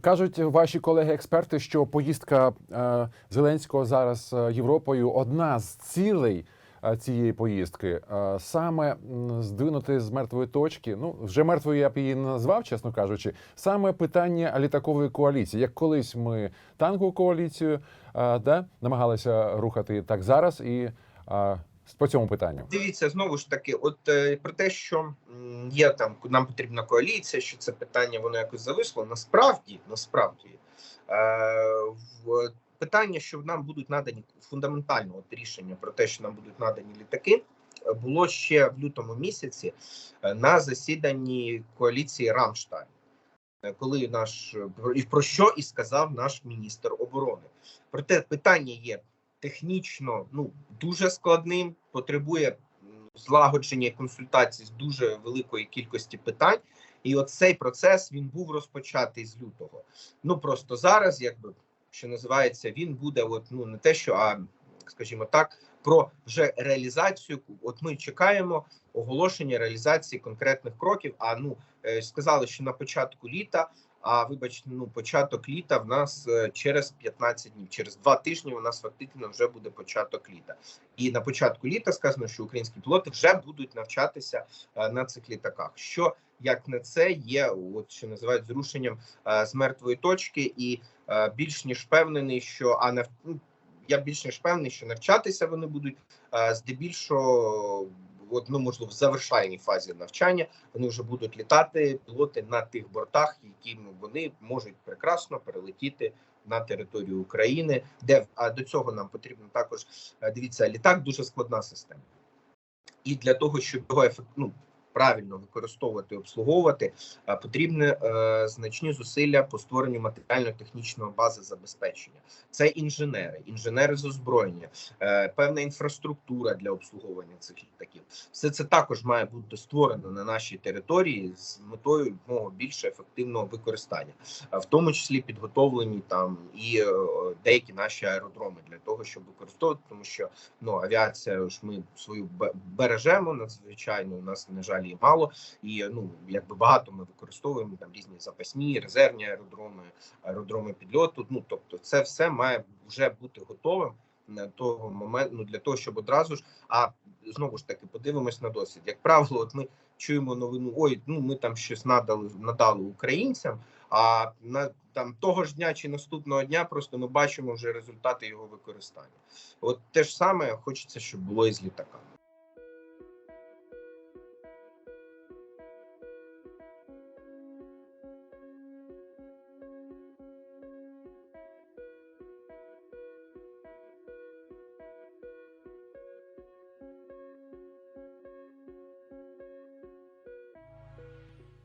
Кажуть ваші колеги-експерти, що поїздка е, Зеленського зараз е, Європою одна з цілей е, цієї поїздки саме здвинути з мертвої точки. Ну вже мертвою я б її не назвав, чесно кажучи. Саме питання літакової коаліції. Як колись ми танкову коаліцію да, намагалися рухати так зараз, і по цьому питанню. Дивіться знову ж таки, от про те, що є там нам потрібна коаліція, що це питання воно якось зависло. Насправді, насправді, е, в питання, що нам будуть надані фундаментально от рішення про те, що нам будуть надані літаки, е, було ще в лютому місяці е, на засіданні коаліції Рамштайн. Коли наш і про що і сказав наш міністр оборони, проте питання є технічно ну дуже складним, потребує злагодження консультацій з дуже великої кількості питань. І от цей процес він був розпочатий з лютого. Ну просто зараз, якби що називається, він буде, от ну не те, що а скажімо так, про вже реалізацію. От ми чекаємо оголошення реалізації конкретних кроків. А ну е, сказали, що на початку літа. А вибачте, ну початок літа в нас е, через 15 днів, через два тижні у нас фактично вже буде початок літа. І на початку літа сказано, що українські пілоти вже будуть навчатися е, на цих літаках. Що як не це є, от що називають зрушенням е, з мертвої точки, і більш ніж впевнений, що а не ну, я більш ніж впевнений, що навчатися вони будуть здебільшого. От, ну, можливо, в завершальній фазі навчання. Вони вже будуть літати пілоти на тих бортах, які вони можуть прекрасно перелетіти на територію України, де а до цього нам потрібно також е, дивіться, літак дуже складна система, і для того, щоб його ефект, ну, правильно використовувати, обслуговувати, е, потрібні е, значні зусилля по створенню матеріально-технічної бази забезпечення. Це інженери, інженери з озброєння, е, певна інфраструктура для обслуговування цих літаків. Все це також має бути створено на нашій території з метою мого більше ефективного використання, в тому числі підготовлені там і деякі наші аеродроми для того, щоб використовувати, тому що ну авіація ж ми свою бережемо надзвичайно. У нас на жаль її мало, і ну якби багато ми використовуємо там різні запасні, резервні аеродроми, аеродроми підльоту. Ну тобто, це все має вже бути готовим на того моменту, ну для того, щоб одразу ж а знову ж таки подивимось на досвід. Як правило, от ми чуємо новину: ой, ну ми там щось надали надали українцям. А на там того ж дня чи наступного дня просто ми бачимо вже результати його використання. От те ж саме хочеться, щоб було і з літаками.